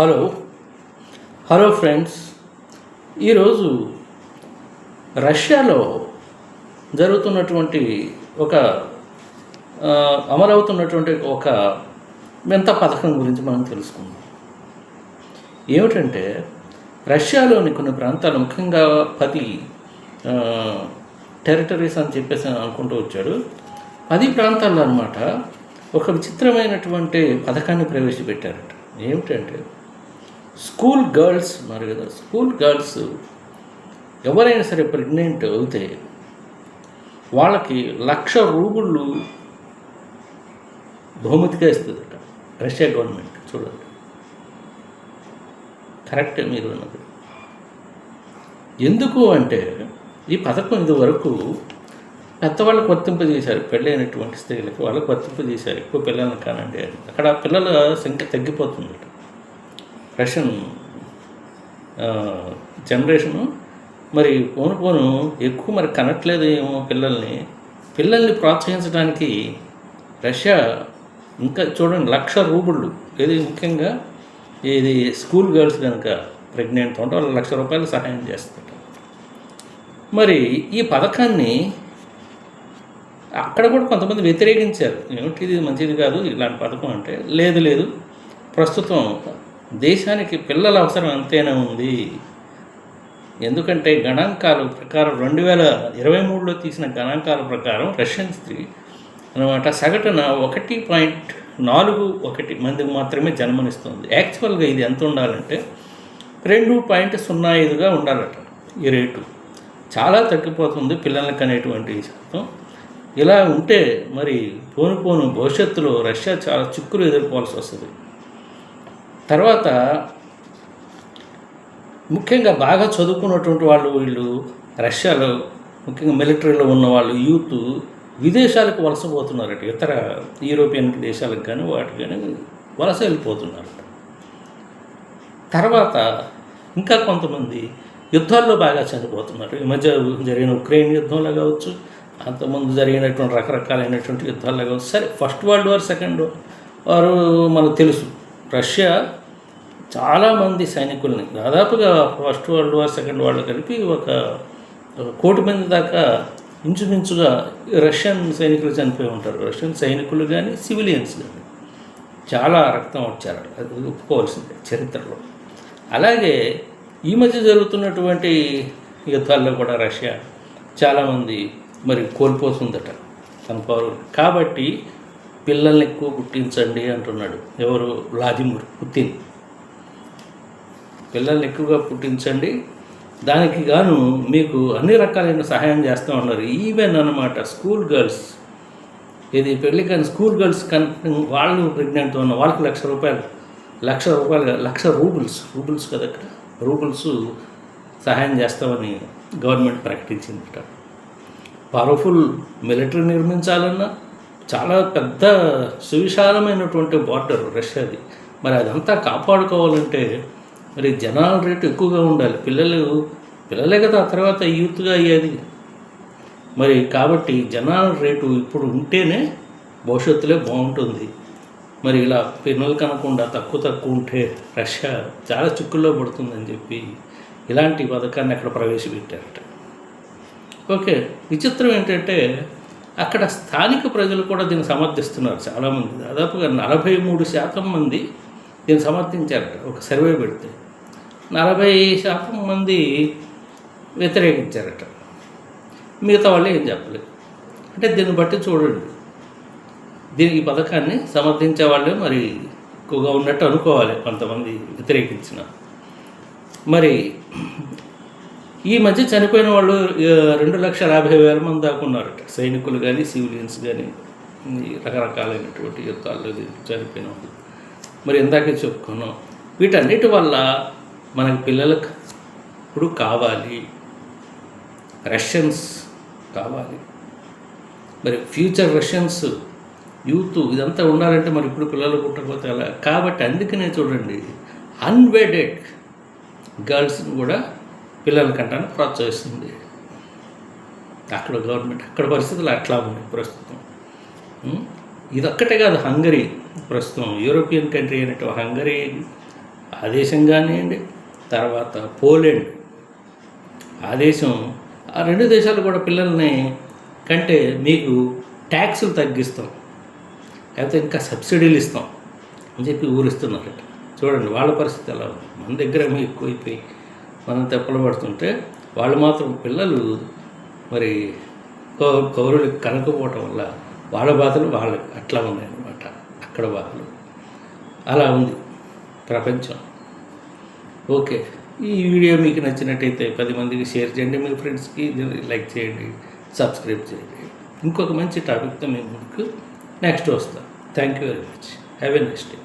Hello. Hello friends. ఈరోజు రష్యాలో జరుగుతున్నటువంటి ఒక అమలవుతున్నటువంటి ఒక వింత పథకం గురించి మనం తెలుసుకుందాం. ఏమిటంటే రష్యాలోని కొన్ని ప్రాంతాలు ముఖ్యంగా పది టెరిటరీస్ అని చెప్పేసి అనుకుంటూ వచ్చాడు. పది ప్రాంతాల్లో అనమాట ఒక విచిత్రమైనటువంటి పథకాన్ని ప్రవేశపెట్టారట. ఏమిటంటే స్కూల్ గర్ల్స్ మరి కదా స్కూల్ గర్ల్స్ ఎవరైనా సరే ప్రెగ్నెంట్ అవుతే వాళ్ళకి లక్ష రూబుళ్ళు బహుమతిగా ఇస్తుందట రష్యా గవర్నమెంట్ చూడండి. కరెక్టే మీరు అన్నది. ఎందుకు అంటే ఈ పథకం ఇదివరకు పెద్దవాళ్ళకి వర్తింపజేశారు పెళ్ళైనటువంటి స్త్రీలకు వాళ్ళకి వర్తింపజేశారు ఎక్కువ పిల్లల్ని కానండి అక్కడ పిల్లల సంఖ్య తగ్గిపోతుందట. రష్యన్ జనరేషను మరి పోను పోను ఎక్కువ మరి కనట్లేదు ఏమో పిల్లల్ని. పిల్లల్ని ప్రోత్సహించడానికి రష్యా ఇంకా చూడండి లక్ష రూబుళ్ళు. ఇది ముఖ్యంగా ఇది స్కూల్ గర్ల్స్ కనుక ప్రెగ్నెంట్ ఉంటే వాళ్ళు లక్ష రూపాయలు సహాయం చేస్తారు మరి ఈ పథకాన్ని అక్కడ కూడా కొంతమంది వ్యతిరేకించారు. ఏమిటి ఇది మంచిది కాదు ఇలాంటి పథకం అంటే లేదు లేదు. ప్రస్తుతం దేశానికి పిల్లల అవసరం ఎంతైనా ఉంది. ఎందుకంటే గణాంకాల ప్రకారం రెండు వేల ఇరవై మూడులో తీసిన గణాంకాల ప్రకారం రష్యన్ స్త్రీ అనమాట సగటున ఒకటి పాయింట్ నాలుగు ఒకటి మందికి మాత్రమే జన్మనిస్తుంది. యాక్చువల్గా ఇది ఎంత ఉండాలంటే రెండు పాయింట్ సున్నా ఐదుగా ఉండాలట ఈ రేటు. చాలా తగ్గిపోతుంది పిల్లలకి అనేటువంటి శాతం. ఇలా ఉంటే మరి పోను పోను భవిష్యత్తులో రష్యా చాలా చిక్కులు ఎదుర్కోవాల్సి వస్తుంది. తర్వాత ముఖ్యంగా బాగా చదువుకున్నటువంటి వాళ్ళు వీళ్ళు రష్యాలో ముఖ్యంగా మిలిటరీలో ఉన్న వాళ్ళు యూత్ విదేశాలకు వలసపోతున్నారట ఇతర యూరోపియన్ దేశాలకు కానీ వాటికి కానీ వలస వెళ్ళిపోతున్నారట తర్వాత ఇంకా కొంతమంది యుద్ధాల్లో బాగా చనిపోతున్నారు. ఈ మధ్య జరిగిన ఉక్రెయిన్ యుద్ధంలో కావచ్చు అంతకుముందు జరిగినటువంటి రకరకాలైనటువంటి యుద్ధాల్లో కావచ్చు. సరే ఫస్ట్ వరల్డ్ వార్ సెకండ్ వారు మనకు తెలుసు. రష్యా చాలామంది సైనికుల్ని దాదాపుగా first world war second world కలిపి ఒక కోటి మంది దాకా ఇంచుమించుగా రష్యన్ సైనికులు చనిపోయి ఉంటారు. రష్యన్ సైనికులు కానీ సివిలియన్స్ కానీ చాలా రక్తం వచ్చారు. అది ఒప్పుకోవాల్సిందే చరిత్రలో. అలాగే ఈ మధ్య జరుగుతున్నటువంటి యుద్ధాల్లో కూడా రష్యా చాలామంది మరి కోల్పోతుందట తన పౌరులు కాబట్టి పిల్లల్ని ఎక్కువ పుట్టించండి అంటున్నాడు. ఎవరు? Vladimir Putin. పిల్లల్ని ఎక్కువగా పుట్టించండి. దానికి గాను మీకు అన్ని రకాలైన సహాయం చేస్తూ ఉన్నారు. ఈవెన్ అన్నమాట స్కూల్ గర్ల్స్. ఇది పెళ్ళి కానీ స్కూల్ గర్ల్స్ కన్ వాళ్ళు ప్రెగ్నెంట్ ఉన్న వాళ్ళకి లక్ష రూపాయలు లక్ష రూపాయలు లక్ష రూబుల్స్ రూబుల్స్ కదా అక్కడ రూబుల్స్ సహాయం చేస్తామని గవర్నమెంట్ ప్రకటించింది పవర్ఫుల్ మిలిటరీ నిర్మించాలన్నా చాలా పెద్ద సువిశాలమైనటువంటి బార్డర్ రష్యాది మరి అదంతా కాపాడుకోవాలంటే మరి జనాల రేటు ఎక్కువగా ఉండాలి. పిల్లలు పిల్లలే కదా ఆ తర్వాత యూత్గా అయ్యేది. మరి కాబట్టి జనాల రేటు ఇప్పుడు ఉంటేనే భవిష్యత్తులో బాగుంటుంది. మరి ఇలా పిల్లలు కనకుండా తక్కువ తక్కువ ఉంటే రష్యా చాలా చిక్కుల్లో పడుతుందని చెప్పి ఇలాంటి పథకాన్ని అక్కడ ప్రవేశపెట్టారట. ఓకే విచిత్రం ఏంటంటే అక్కడ స్థానిక ప్రజలు కూడా దీన్ని సమర్థిస్తున్నారు చాలామంది. దాదాపుగా నలభై మూడు శాతం మంది దీన్ని సమర్థించారట ఒక సర్వే పెడితే. నలభై శాతం మంది వ్యతిరేకించారట. మిగతా వాళ్ళు ఏం చెప్పలేదు. అంటే దీన్ని బట్టి చూడండి. దీని ఈ పథకాన్ని సమర్థించే వాళ్ళే మరి ఎక్కువగా ఉన్నట్టు అనుకోవాలి కొంతమంది వ్యతిరేకించిన. మరి ఈ మధ్య చనిపోయిన వాళ్ళు రెండు లక్షల యాభై వేల మంది దాకా ఉన్నారట సైనికులు కానీ సివిలియన్స్ కానీ ఈ రకరకాలైనటువంటి యుద్ధాల్లో చనిపోయిన వాళ్ళు. మరి ఇందాకే చెప్పుకున్నాం. వీటన్నిటి వల్ల మనకి పిల్లలకు ఇప్పుడు కావాలి. రష్యన్స్ కావాలి. మరి ఫ్యూచర్ రష్యన్స్ యూత్ ఇదంతా ఉండాలంటే మరి ఇప్పుడు పిల్లలు పుట్టకపోతే అలా కాబట్టి అందుకనే చూడండి అన్వెడెడ్ గర్ల్స్ని కూడా పిల్లల కంటాను ప్రోత్సహిస్తుంది. అక్కడ గవర్నమెంట్ అక్కడ పరిస్థితులు అట్లా ఉన్నాయి ప్రస్తుతం. ఇదొక్కటే కాదు హంగరీ ప్రస్తుతం. యూరోపియన్ కంట్రీ అయినట్టు హంగరీ ఆ దేశం కానివ్వండి తర్వాత పోలెండ్. ఆ దేశం ఆ రెండు దేశాలు కూడా పిల్లల్ని కంటే మీకు ట్యాక్సులు తగ్గిస్తాం. లేకపోతే ఇంకా సబ్సిడీలు ఇస్తాం అని చెప్పి ఊరిస్తున్నారట చూడండి వాళ్ళ పరిస్థితి ఎలా ఉంది. మన దగ్గర ఎక్కువైపోయి మనం తెప్పలు పడుతుంటే వాళ్ళు మాత్రం పిల్లలు మరి కౌ- కౌరులకు కనకపోవటం వల్ల వాళ్ళ బాధలు వాళ్ళ అట్లా ఉన్నాయన్నమాట. అక్కడ బాధలు అలా ఉంది ప్రపంచం. ఓకే. ఈ వీడియో మీకు నచ్చినట్టయితే పది మందికి షేర్ చేయండి. మీ ఫ్రెండ్స్కి లైక్ చేయండి సబ్స్క్రైబ్ చేయండి. ఇంకొక మంచి టాపిక్తో మేము ముందుకు నెక్స్ట్ వస్తాం. Thank you very much. Have a next day.